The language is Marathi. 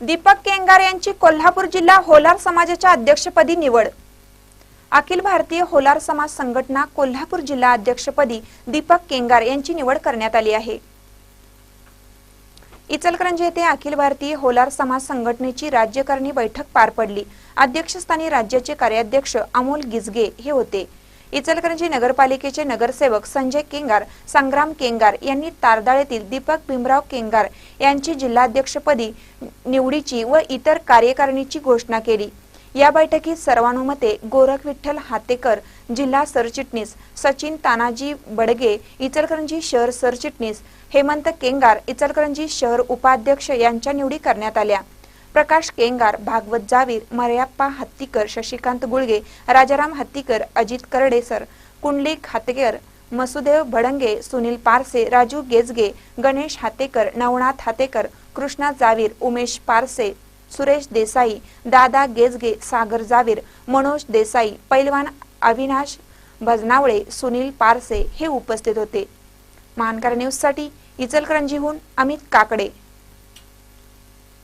दीपक केंगार यांची कोल्हापूर जिल्हा होलार समाजाच्या अध्यक्षपदी निवड. अखिल भारतीय होलार समाज संघटना कोल्हापूर जिल्हा अध्यक्षपदी दीपक केंगार यांची निवड करण्यात आली आहे. इचलकरंजी येथे अखिल भारतीय होलार समाज संघटनेची राज्यकारणी बैठक पार पडली. अध्यक्षस्थानी राज्याचे कार्याध्यक्ष अमोल गिजगे हे होते. इचलकरंजी नगरपालिकेचे नगरसेवक संजय केंगार संग्राम केंगार यांनी तारदाळ येथील दीपक भीमराव केंगार यांची जिल्हाध्यक्षपदी निवडीची व इतर कार्यकारिणीची घोषणा केली. या बैठकीत सर्वानुमते गोरख विठ्ठल हातेकर जिल्हा सरचिटणीस सचिन तानाजी बडगे इचलकरंजी शहर सरचिटणीस हेमंत केंगार इचलकरंजी शहर उपाध्यक्ष यांच्या निवडी करण्यात आल्या. प्रकाश केंगार भागवत जावीर मर्याप्पा हत्तीकर शशिकांत गुळगे राजाराम हत्तीकर अजित करडेसर कुंडलिक हातेकर मसुदेव भडंगे सुनील पारसे राजू गेजगे गणेश हातेकर नवनाथ हातेकर कृष्णा जावीर उमेश पारसे सुरेश देसाई दादा गेजगे सागर जावीर मनोज देसाई पैलवान अविनाश भजनावळे सुनील पारसे हे उपस्थित होते. मानकार न्यूजसाठी इचलकरंजीहून अमित काकडे.